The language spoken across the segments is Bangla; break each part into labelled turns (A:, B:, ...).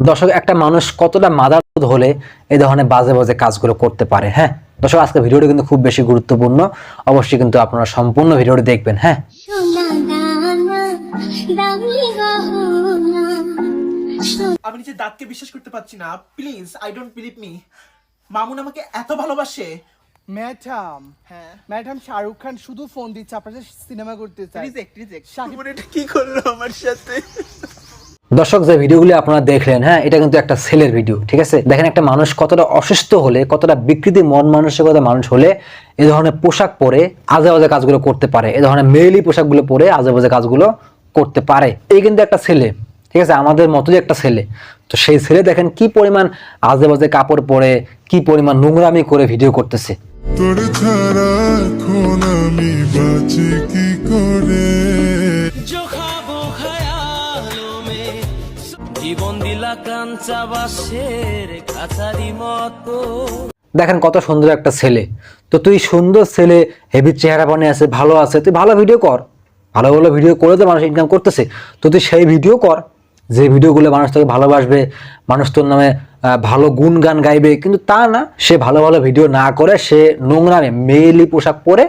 A: দর্শক একটা মানুষ কতটা মাদার হলে এই ধরনের বাজে বাজে কাজগুলো করতে পারে হ্যাঁ? দর্শক আজকে ভিডিওটি কিন্তু খুব বেশি গুরুত্বপূর্ণ। অবশ্যই কিন্তু আপনারা সম্পূর্ণ ভিডিওটি দেখবেন হ্যাঁ?
B: আমি নিজের দাঁতকে বিশ্বাস করতে পারছি না। Please I don't believe me Mamun আমাকে এত ভালোবাসে।
C: ম্যাডাম
B: হ্যাঁ।
C: ম্যাডাম শাহরুখ খান শুধু ফোন দিচ্ছে আপনাদের সিনেমা করতে চাই
B: রিজেক্ট রিজেক্ট
C: শাকিব-
B: এটা কি করল আমার সাথে?
A: দর্শক, যে ভিডিওগুলি আপনারা দেখলেন হ্যাঁ এটা কিন্তু একটা সেলের ভিডিও, ঠিক আছে? দেখেন একটা মানুষ কতটা অসুস্থ হলে, কতটা বিকৃতি মন মানসিকতা মানুষ হলে এ ধরনের পোশাক পরে আজে বাজে কাজগুলো করতে পারে। এ ধরনের মেয়েলি পোশাকগুলো পরে আজে বাজে কাজগুলো করতে পারে। এই কিন্তু একটা ছেলে, ঠিক আছে? আমাদের মতো যে একটা ছেলে। তো সেই ছেলে দেখেন কি পরিমাণ আজে বাজে কাপড় পরে, কি পরিমাণ নোংরামি করে ভিডিও করতেছে।
D: তোর ছাড়া এখন আমি বাঁচি কি করে?
E: জীবন দিলা কাঞ্চা বাসের কাছারি মতো।
A: দেখেন কত সুন্দর একটা ছেলে। তো তুই সুন্দর ছেলে, হেভি চেহারা বানে আছে, ভালো আছে, তুই ভালো ভিডিও কর। ভালো ভালো ভিডিও করে তো মানুষ ইনকাম করতেছে। তো তুই সেই ভিডিও কর, যে ভিডিওগুলো মানুষ তোকে ভালোবাসবে, মানুষ তোর নামে ভালো গুণ গান গাইবে। কিন্তু তা না, সে ভালো ভালো ভিডিও না করে, সে নোংরামে মেয়েলি পোশাক পরে,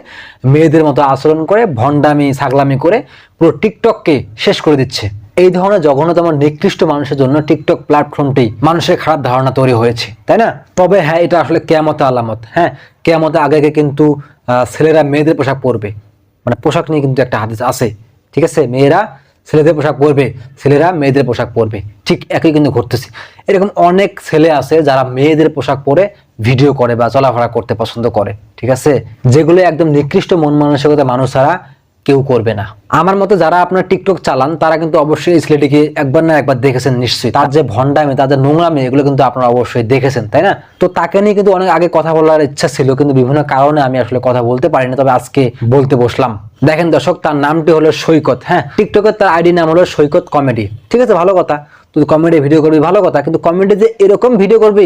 A: মেয়েদের মতো আচরণ করে, ভণ্ডামি, ছাগলামি করে, পুরো টিকটককে শেষ করে দিচ্ছে। এই ধরনের জঘন্যতম নিকৃষ্ট মানুষের জন্য টিকটক প্ল্যাটফর্মটি মানুষের খারাপ ধারণা তৈরি হয়েছে, তাই না? তবে হ্যাঁ এটা আসলে কেয়ামতে আলামত হ্যাঁ? কেয়ামতে আগে আগে কিন্তু ছেলেরা মেয়েদের পোশাক পরবে মানে পোশাক নিয়ে কিন্তু একটা হাদিস আছে, ঠিক আছে? মেয়েরা ছেলেদের পোশাক পরবে, ছেলেরা মেয়েদের পোশাক পরবে, ঠিক একই কিন্তু ঘটতেছে। এরকম অনেক ছেলে আছে যারা মেয়েদের পোশাক পরে ভিডিও করে বা চলাফেরা করতে পছন্দ করে, ঠিক আছে? যেগুলো একদম নিকৃষ্ট মন মানসিকতা মানুষ ছাড়া কেউ করবে না। আমার মতে যারা আপনার টিকটক চালান, তারা কিন্তু অবশ্যই এই ছেলেটিকে একবার না একবার দেখেছেন নিশ্চয়ই। তার যে ভণ্ডামি, তার যে নোংরামি, এগুলো কিন্তু আপনারা অবশ্যই দেখেছেন, তাই না? তো তাকে নিয়ে কিন্তু অনেক আগে কথা বলার ইচ্ছা ছিল, কিন্তু বিভিন্ন কারণে আমি আসলে কথা বলতে পারিনি, তবে আজকে বলতে বসলাম। দেখেন দর্শক, তার নামটি হলো সৈকত হ্যাঁ? টিকটকের তার আইডি নাম হলো সৈকত কমেডি। ঠিক আছে, ভালো কথা। তুই কমেডি ভিডিও করবি, ভালো কথা। কিন্তু কমেডি যে এরকম ভিডিও করবি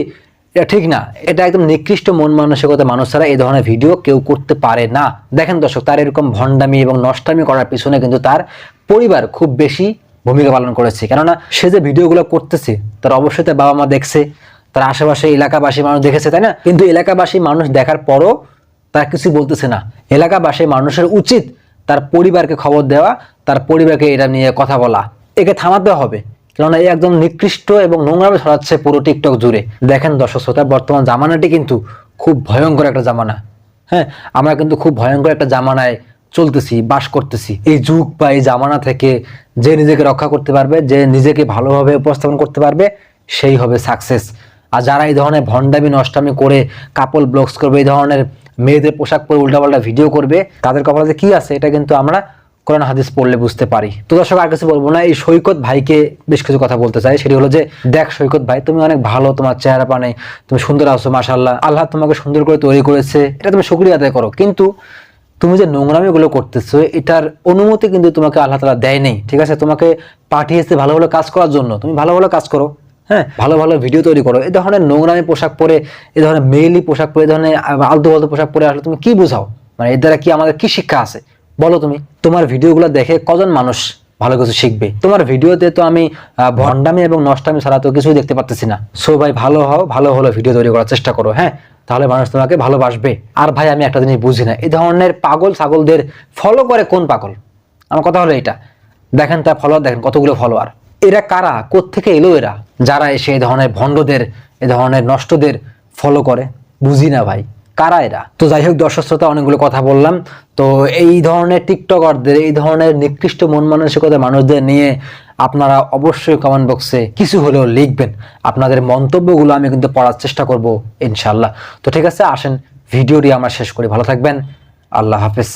A: এটা ঠিক না। এটা একদম নিকৃষ্ট মন মানসিকতা মানুষ ছাড়া এই ধরনের ভিডিও কেউ করতে পারে না। দেখেন দর্শক, তার এরকম ভণ্ডামি এবং নষ্টামি করার পিছনে কিন্তু তার পরিবার খুব বেশি ভূমিকা পালন করেছে। কেননা সে যে ভিডিওগুলো করতেছে, তার অবশ্যই তার বাবা মা দেখছে, তার আশেপাশে এলাকাবাসী মানুষ দেখেছে, তাই না? কিন্তু এলাকাবাসী মানুষ দেখার পরও তার কিছু বলতেছে না। এলাকাবাসী মানুষের উচিত তার পরিবারকে খবর দেওয়া, তার পরিবারকে এটা নিয়ে কথা বলা। একে থামাতে হবে। কেননা এই একদম নিকৃষ্ট এবং নোংরামে ছড়াচ্ছে পুরো টিকটক জুড়ে। দেখেন দর্শক শ্রোতা, বর্তমান জামানাটি কিন্তু খুব ভয়ঙ্কর একটা জামানা। হ্যাঁ আমরা কিন্তু খুব ভয়ঙ্কর একটা জামানায় চলতেছি, বাস করতেছি। এই যুগ বা এই জামানা থেকে যে নিজেকে রক্ষা করতে পারবে, যে নিজেকে ভালোভাবে উপস্থাপন করতে পারবে, সেই হবে সাকসেস আর যারা এই ধরনের ভণ্ডামি, নষ্টামি করে কাপল ব্লগস করবে, এই ধরনের মেয়েদের পোশাক পরে উল্টাপাল্টা ভিডিও করবে, তাদের কপালে কি আছে, এটা কিন্তু আমরা কোরআন হাদিস পড়লে বুঝতে পারি। তো দর্শক, আর কিছু বলব না, এই সৈকত ভাইকে বেশ কিছু কথা বলতে চাই। সেটি হলো যে, দেখ সৈকত ভাই, তুমি অনেক ভালো, তোমার চেহারা পানে, তুমি সুন্দর আছো মাশাল্লাহ আল্লাহ তোমাকে সুন্দর করে তৈরি করেছে, এটা তুমি শুক্রিয়া আদায় করো। কিন্তু তুমি যে নোংরামিগুলো করতেছো, এটার অনুমতি কিন্তু তোমাকে আল্লাহ তালা দেয়নি ঠিক আছে? তোমাকে পাঠিয়েছে ভালো ভালো কাজ করার জন্য। তুমি ভালো ভালো কাজ করো হ্যাঁ? ভালো ভালো ভিডিও তৈরি করো। এই ধরনের নোংরামি পোশাক পরে এই ধরনের মেইলি পোশাক পরে এই ধরনের আলতু পোশাক পরে আসলে তুমি কি বোঝাও? মানে এর দ্বারা কি আমাদের কি শিক্ষা আছে? বলো তুমি, তোমার ভিডিওগুলো দেখে কজন মানুষ ভালো কিছু শিখবে? তোমার ভিডিওতে তো আমি ভণ্ডামি এবং নষ্টামি ছাড়া তো কিছুই দেখতে পাচ্ছি না। সো ভাই, ভালো হও, ভালো হলো ভিডিও তৈরি করার চেষ্টা করো হ্যাঁ? তাহলে মানুষ তোমাকে ভালোবাসবে। আর ভাই, আমি একটা জিনিস বুঝি না, এই ধরনের পাগল ছাগলদের ফলো করে কোন পাগল? আমার কথা হলো এটা দেখেন তার ফলোয়ার দেখেন কতগুলো ফলোয়ার এরা কারা? কোত্থেকে এলো এরা? যারা এসে এই ধরনের ভণ্ডদের, এই ধরনের নষ্টদের ফলো করে? বুঝি না ভাই। কারা এরা? তো যাই হোক, দর্শক শ্রোতা, অনেকগুলো কথা বললাম। তো এই ধরনের টিকটকারদের, এই ধরনের নিকৃষ্ট মন মানসিকতা মানুষদের নিয়ে আপনারা অবশ্যই কমেন্ট বক্সে কিছু হলেও লিখবেন। আপনাদের মন্তব্যগুলো আমি কিন্তু পড়ার চেষ্টা করব ইনশাল্লাহ তো ঠিক আছে, আসেন, ভিডিওটি আমরা শেষ করি। ভালো থাকবেন। আল্লাহ হাফেজ।